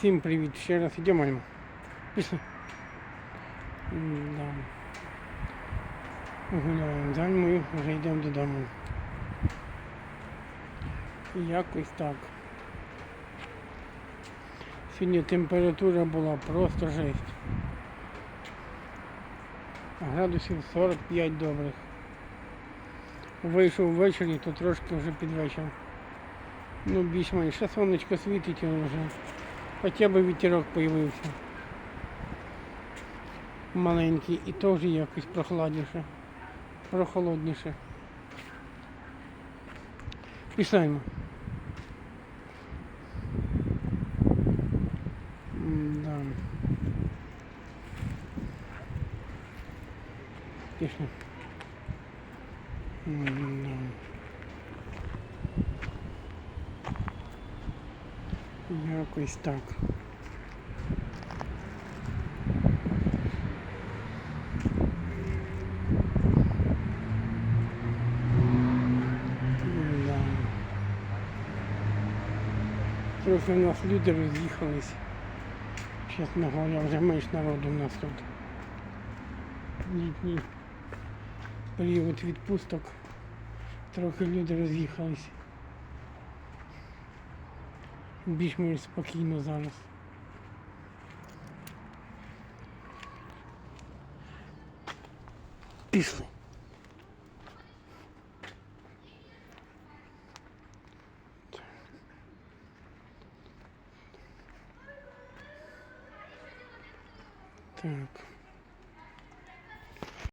Всім привіт ще раз. Ідемо. Альма? Гуляємо з Альмою, вже йдемо додому. Якось так. Сьогодні температура була просто жесть. Градусів 45 добрих. Вийшов ввечері, то трошки вже під вечір. Ну, більш-менш. Сонечко світить вже. Хоча б вітерок появився. Маленький і теж якось прохладніше. Прохолодніше. Пішаємо. Да. Пішли. М-да. Якось так. Трохи в нас люди роз'їхались. Чесно говоря, вже менш народу в нас тут. Літній період відпусток. Трохи люди роз'їхались. Більш-менш спокійно зараз. Пішли. Так.